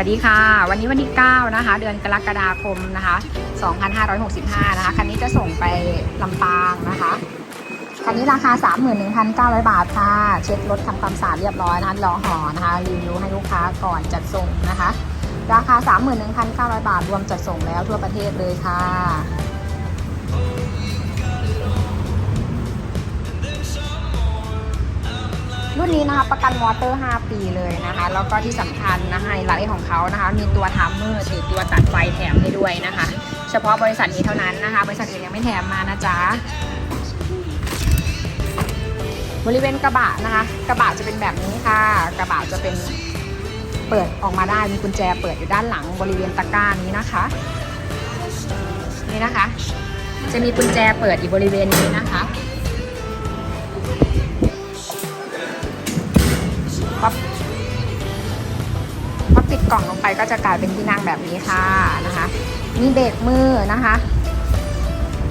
วัสดีค่ะ วันนี้วันที่ 9 นะคะ เดือนกรกฎาคมนะคะ 2565 นะคะ คันนี้จะส่งไปลำปางนะคะ คันนี้ราคา 31,900 บาทค่ะ เช็ดรถทำความสะอาดเรียบร้อยนะคะรอห่อนะคะ รีวิวให้ลูกค้าก่อนจัดส่งนะคะ ราคา 31,900 บาทรวมจัดส่งแล้วทั่วประเทศเลยค่ะ รุ่นนี้นะคะประกันมอเตอร์ 5 ปีเลยนะคะ แล้วก็ที่สำคัญนะไฮไลท์ของเขานะคะ มีตัวทัมเมอร์หรือตัวตัดไฟแถมให้ด้วยนะคะ เฉพาะบริษัทนี้เท่านั้นนะคะ บริษัทอื่นยังไม่แถมมานะจ๊ะบริเวณกระบะนะคะ กระบะจะเป็นแบบนี้ค่ะ กระบะจะเป็นเปิดออกมาได้มีกุญแจเปิดอยู่ด้านหลังบริเวณตะกร้านี้นะคะ นี่นะคะ จะมีกุญแจเปิดอยู่บริเวณนี้นะคะ พอพอปิดกล่องลงไปก็จะกลายเป็นที่นั่งแบบนี้ค่ะนะคะ มีเบรกมือนะคะ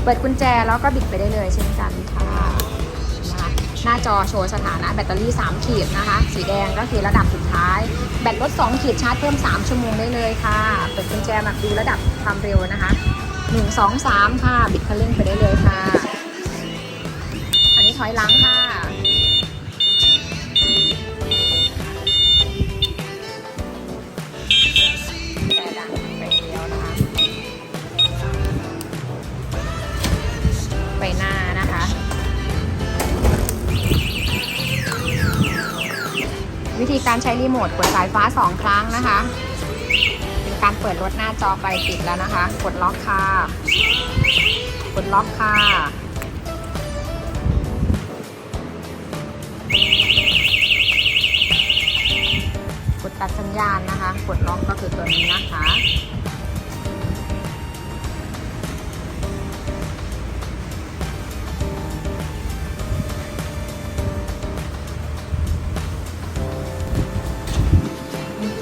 เปิดกุญแจแล้วก็บิดไปได้เลยเช่นกันค่ะนะคะหน้าจอโชว์สถานะแบตเตอรี่ 3 ขีดนะคะ สีแดงก็คือระดับสุดท้าย แบตลด 2 ขีดชาร์จเพิ่ม 3 ชั่วโมงได้เลยค่ะ เปิดกุญแจมาดูระดับความเร็วนะคะ1 2 3 ค่ะ บิดคันเร่งไปได้เลยค่ะ อันนี้ถอยหลังค่ะ ธีการใช้รีโมทกดสายฟ้า 2 ครั้งนะคะเป็นการเปิดรถหน้าจอไฟติดแล้วนะคะ กดล็อกค่ะ กดล็อกค่ะ กดตัดสัญญาณนะคะ กดล็อกก็คือตัวนี้นะคะ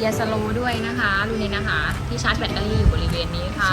กียร์สโลด้วยนะคะ ดูนี่นะคะ ที่ชาร์จแบตเตอรี่อยู่บริเวณนี้ค่ะ